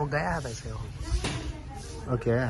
वो गया है वैसे वो। ओके ये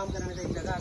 काम कराने का एक जगह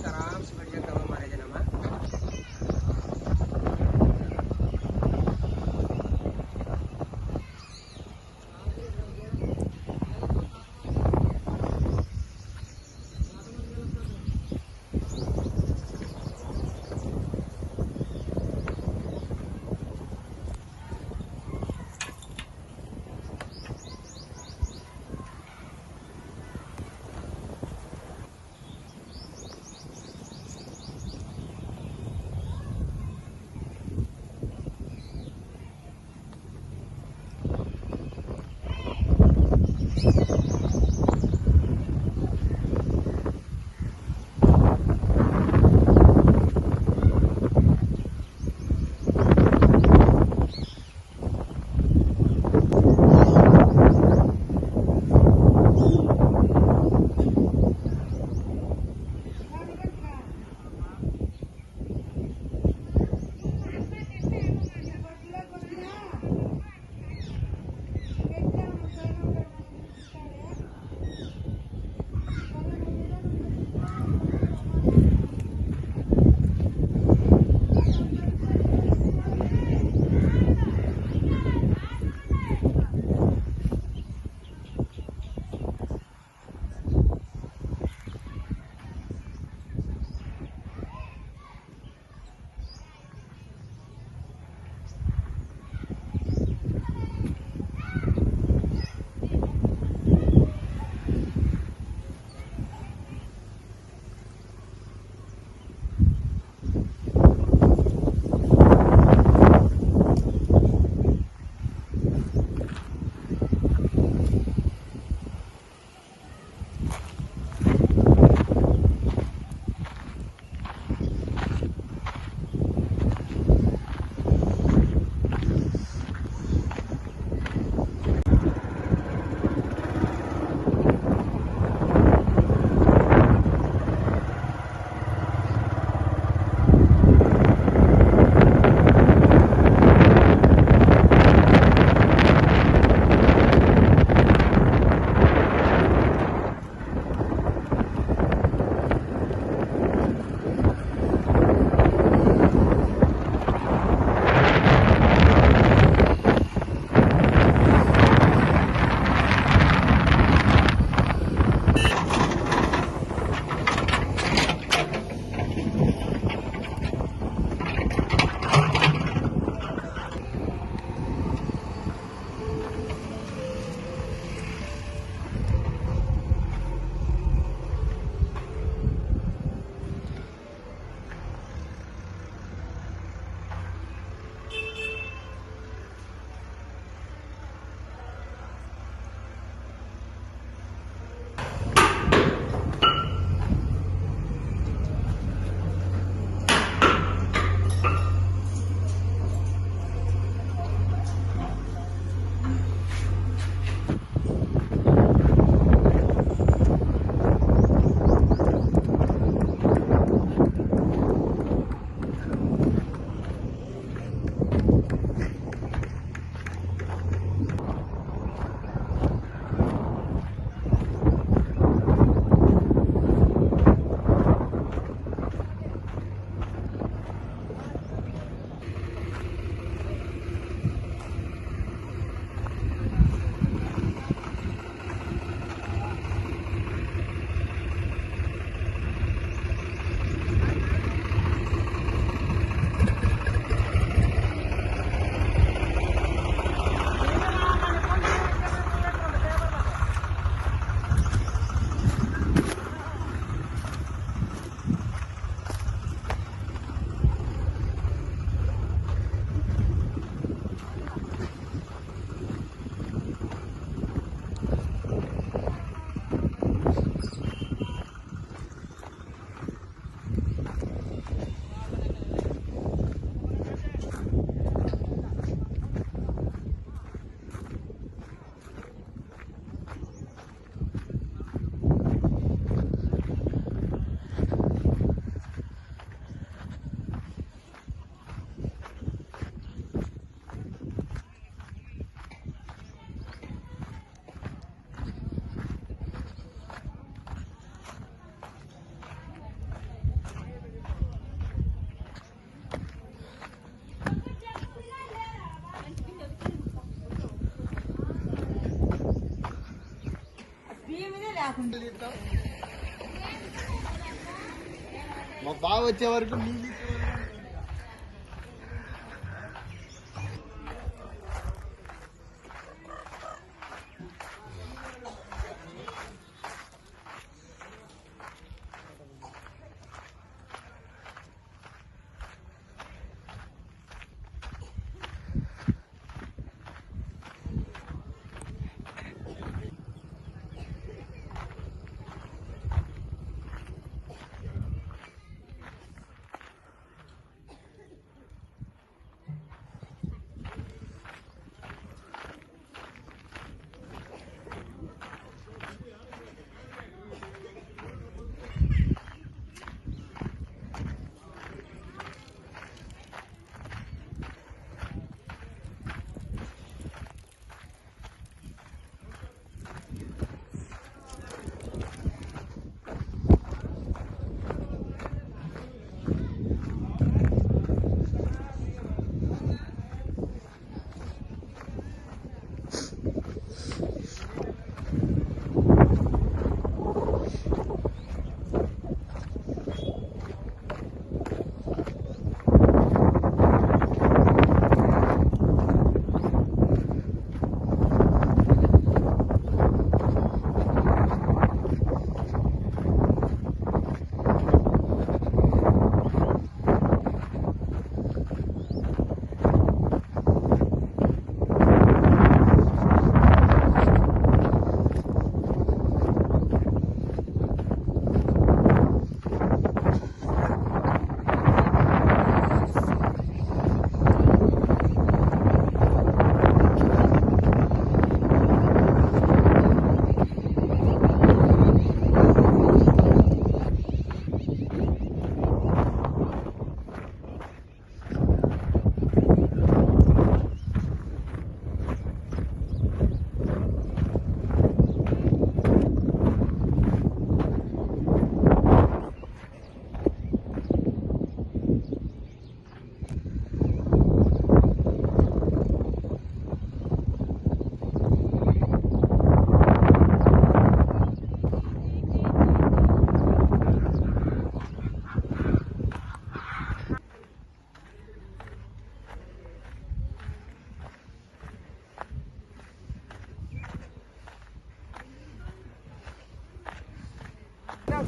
మా బావ వచ్చే వరకు నీళ్ళు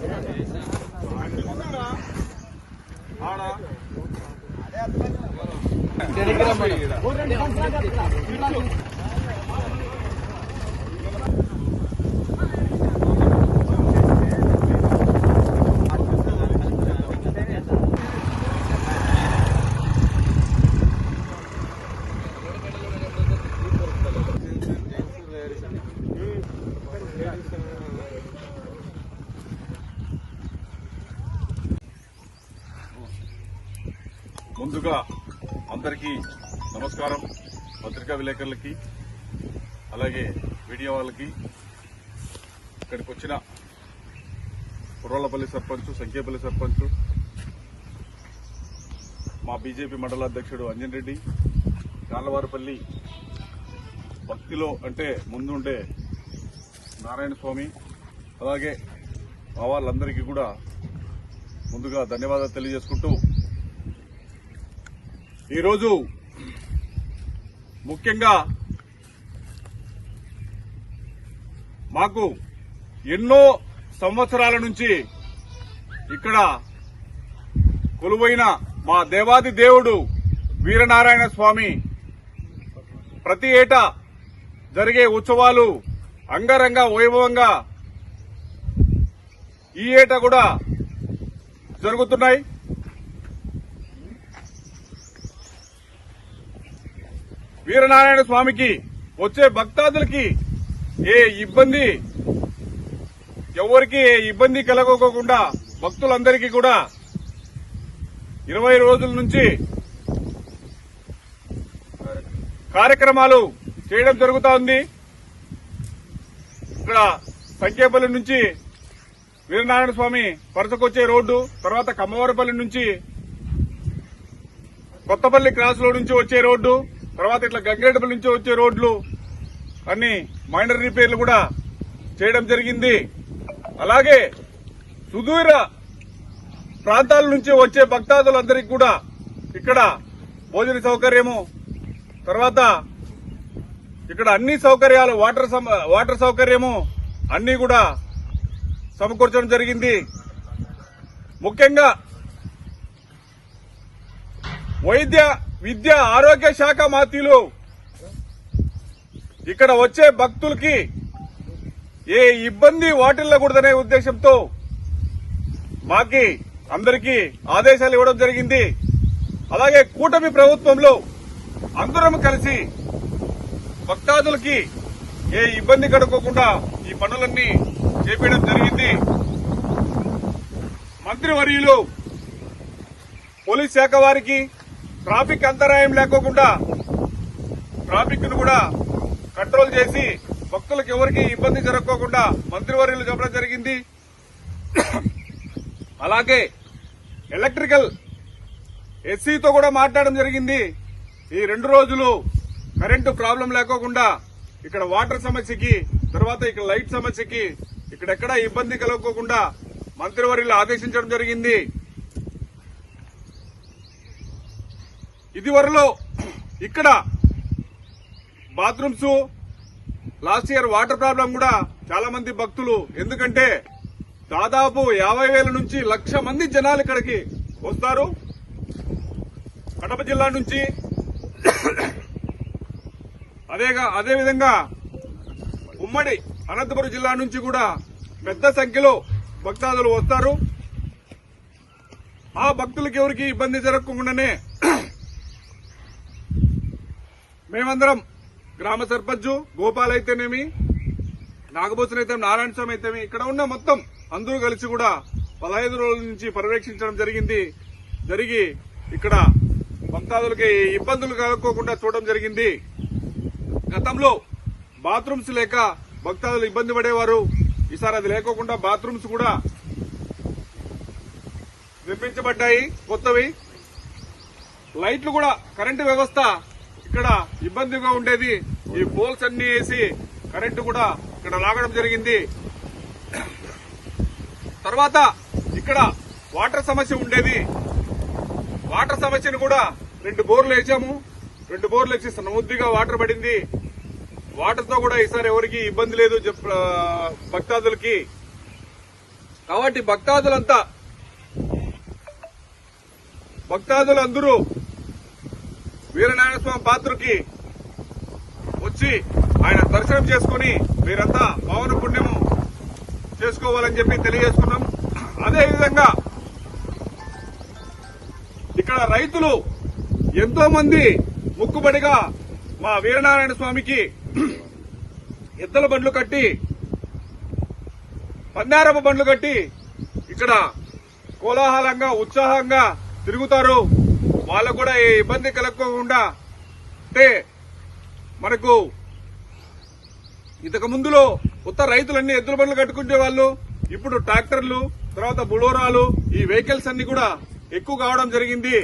ఇచ్చే ముందుగా అందరికీ నమస్కారం. పత్రికా విలేకరులకి అలాగే మీడియా వాళ్ళకి. ఇక్కడికి వచ్చిన కుర్రోళ్ళపల్లి సర్పంచ్ సంఖ్యపల్లి సర్పంచ్ మా బీజేపీ మండల అధ్యక్షుడు అంజన్ రెడ్డి కాళ్ళవారిపల్లి భక్తిలో అంటే ముందుండే నారాయణ స్వామి అలాగే మా వాళ్ళందరికీ కూడా ముందుగా ధన్యవాదాలు తెలియజేసుకుంటూ ఈరోజు ముఖ్యంగా మాకు ఎన్నో సంవత్సరాల నుంచి ఇక్కడ కొలువైన మా దేవాది దేవుడు వీరనారాయణ స్వామి ప్రతి ఏటా జరిగే ఉత్సవాలు అంగరంగ వైభవంగా ఈ ఏటా కూడా జరుగుతున్నాయి. వీరనారాయణ స్వామికి వచ్చే భక్తాదులకి ఏ ఇబ్బంది ఎవరికి ఏ ఇబ్బంది కలగకోకుండా భక్తులందరికీ కూడా ఇరవై రోజుల నుంచి కార్యక్రమాలు చేయడం జరుగుతా ఉంది. ఇక్కడ సంఖ్యాపల్లి నుంచి వీరనారాయణ స్వామి పరసకొచ్చే రోడ్డు తర్వాత కమ్మవారిపల్లి నుంచి కొత్తపల్లి క్రాస్ రోడ్ నుంచి వచ్చే రోడ్డు తర్వాత ఇట్లా గంగరేటపల్లి నుంచి వచ్చే రోడ్లు అన్ని మైనర్ రిపేర్లు కూడా చేయడం జరిగింది. అలాగే సుదూర ప్రాంతాల నుంచి వచ్చే భక్తాదులందరికీ కూడా ఇక్కడ భోజన సౌకర్యము తర్వాత ఇక్కడ అన్ని సౌకర్యాలు వాటర్ వాటర్ సౌకర్యము అన్ని కూడా సమకూర్చడం జరిగింది. ముఖ్యంగా వైద్య విద్య ఆరోగ్య శాఖ మాతీలు ఇక్కడ వచ్చే భక్తులకి ఏ ఇబ్బంది వాటిల్లకూడదనే ఉద్దేశంతో మాకి అందరికీ ఆదేశాలు ఇవ్వడం జరిగింది. అలాగే కూటమి ప్రభుత్వంలో అందరం కలిసి భక్తాదులకి ఏ ఇబ్బంది కడుక్కోకుండా ఈ పనులన్నీ చేపట్టడం జరిగింది. మంత్రివర్యులు పోలీస్ శాఖ వారికి ట్రాఫిక్ అంతరాయం లేకోకుండా ట్రాఫిక్ను కూడా కంట్రోల్ చేసి భక్తులకు ఎవరికి ఇబ్బంది జరగకోకుండా మంత్రివర్యులు చెప్పడం జరిగింది. అలాగే ఎలక్ట్రికల్ ఎస్సీతో కూడా మాట్లాడడం జరిగింది. ఈ రెండు రోజులు కరెంటు ప్రాబ్లం లేకోకుండా ఇక్కడ వాటర్ సమస్యకి తర్వాత ఇక్కడ లైట్ సమస్యకి ఇక్కడెక్కడా ఇబ్బంది కలగకోకుండా మంత్రివర్యులు ఆదేశించడం జరిగింది. ఇదివరలో ఇక్కడ bathrooms last year water problem కూడా చాలా మంది భక్తులు. ఎందుకంటే దాదాపు యాభై వేల నుంచి లక్ష మంది జనాలు ఇక్కడికి వస్తారు. కడప జిల్లా నుంచి అదేగా అదేవిధంగా ఉమ్మడి అనంతపురం జిల్లా నుంచి కూడా పెద్ద సంఖ్యలో భక్తాదులు వస్తారు. ఆ భక్తులకి ఎవరికి ఇబ్బంది జరగకుండానే మేమందరం గ్రామ సర్పంచ్ గోపాల్ అయితేనేమి నాగభూషణ అయితే నారాయణ స్వామి అయితే ఇక్కడ ఉన్న మొత్తం అందరూ కలిసి కూడా పదహైదు రోజుల నుంచి పర్యవేక్షించడం జరిగింది. జరిగి ఇక్కడ భక్తాదులకి ఇబ్బందులు కలుక్కోకుండా చూడడం జరిగింది. గతంలో బాత్రూమ్స్ లేక భక్తాదులు ఇబ్బంది పడేవారు. ఈసారి అది లేకోకుండా బాత్రూమ్స్ కూడా నిర్మించబడ్డాయి. కొత్తవి. లైట్లు కూడా కరెంటు వ్యవస్థ ఇక్కడ ఇబ్బందిగా ఉండేది. ఈ పోల్స్ అన్ని వేసి కరెంటు కూడా ఇక్కడ లాగడం జరిగింది. తర్వాత ఇక్కడ వాటర్ సమస్య ఉండేది. వాటర్ సమస్యను కూడా రెండు బోర్లు వేసాము. రెండు బోర్లు వేసి సమృద్ధిగా వాటర్ పడింది. వాటర్తో కూడా ఈసారి ఎవరికి ఇబ్బంది లేదు భక్తాదులకి. కాబట్టి భక్తాదులంతా భక్తాదులందరూ వీరనారాయణ స్వామి పాత్రకి వచ్చి ఆయన దర్శనం చేసుకుని మీరంతా పవన పుణ్యము చేసుకోవాలని చెప్పి తెలియజేసుకున్నాం. అదేవిధంగా ఇక్కడ రైతులు ఎంతో మంది ముక్కుబడిగా మా వీరనారాయణ స్వామికి ఎద్దల బండ్లు కట్టి పందారపు బండ్లు కట్టి ఇక్కడ కోలాహలంగా ఉత్సాహంగా తిరుగుతారు. వాళ్ళకు కూడా ఏ ఇబ్బంది కలగకుండా అంటే మనకు ఇంతకు ముందులో కొత్త రైతులన్నీ ఎద్దుల బండ్లు కట్టుకునే వాళ్ళు ఇప్పుడు ట్రాక్టర్లు తర్వాత బులోరాలు ఈ వెహికల్స్ అన్ని కూడా ఎక్కువ కావడం జరిగింది.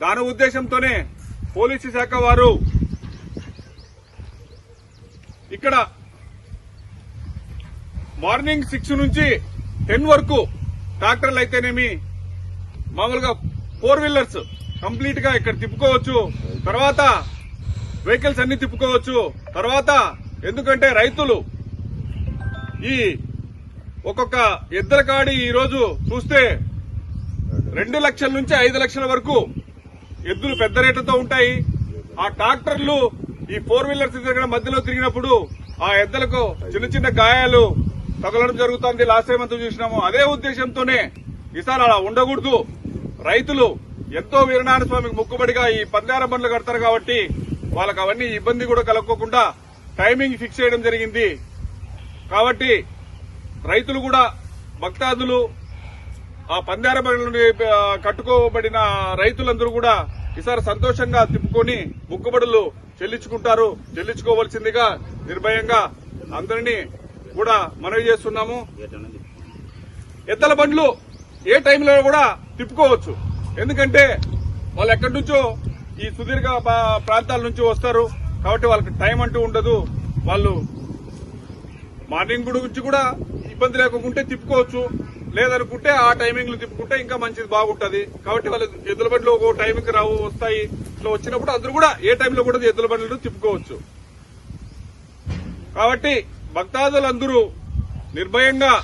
దాని ఉద్దేశంతోనే పోలీసు శాఖ వారు ఇక్కడ మార్నింగ్ సిక్స్ నుంచి టెన్ వరకు ట్రాక్టర్లు అయితేనేమి మామూలుగా ఫోర్ వీలర్స్ కంప్లీట్గా ఇక్కడ తిప్పుకోవచ్చు. తర్వాత వెహికల్స్ అన్ని తిప్పుకోవచ్చు. తర్వాత ఎందుకంటే రైతులు ఈ ఒక్కొక్క ఎద్దుల కాడి ఈ రోజు చూస్తే రెండు లక్షల నుంచి ఐదు లక్షల వరకు ఎద్దులు పెద్ద రేట్లతో ఉంటాయి. ఆ ట్రాక్టర్లు ఈ ఫోర్ వీలర్స్ దగ్గర మధ్యలో తిరిగినప్పుడు ఆ ఎద్దలకు చిన్న చిన్న గాయాలు తగలడం జరుగుతోంది. లాస్ట్ టైం అంతా చూసినాము. అదే ఉద్దేశంతోనే ఈసారి అలా ఉండకూడదు. రైతులు ఎంతో వీరనారాయణ స్వామికి మొక్కుబడిగా ఈ పందార బండ్లు కడతారు కాబట్టి వాళ్ళకి అవన్నీ ఇబ్బంది కూడా కలగకుండా టైమింగ్ ఫిక్స్ చేయడం జరిగింది. కాబట్టి రైతులు కూడా భక్తాదులు ఆ పందార బండ్లు కట్టుకోబడిన రైతులందరూ కూడా ఈసారి సంతోషంగా తిప్పుకొని ముక్కుబడులు చెల్లించుకుంటారు. చెల్లించుకోవాల్సిందిగా నిర్భయంగా అందరినీ కూడా మనవి చేస్తున్నాము. ఎద్దల బండ్లు ఏ టైంలో కూడా తిప్పుకోవచ్చు. ఎందుకంటే వాళ్ళు ఎక్కడి నుంచో ఈ సుదీర్ఘ పా- ప్రాంతాల నుంచి వస్తారు. కాబట్టి వాళ్ళకి టైం అంటూ ఉండదు. వాళ్ళు మార్నింగ్ గురించి కూడా ఇబ్బంది లేకుంటే తిప్పుకోవచ్చు. లేదనుకుంటే ఆ టైమింగ్లు తిప్పుకుంటే ఇంకా మంచిది బాగుంటుంది. కాబట్టి వాళ్ళు ఎద్దుల బండ్లు ఒక టైంకి రావు వస్తాయి. ఇట్లా వచ్చినప్పుడు అందరూ కూడా ఏ టైంలో కూడా ఎద్దుల బండ్లు తిప్పుకోవచ్చు. కాబట్టి భక్తాదులందరూ నిర్భయంగా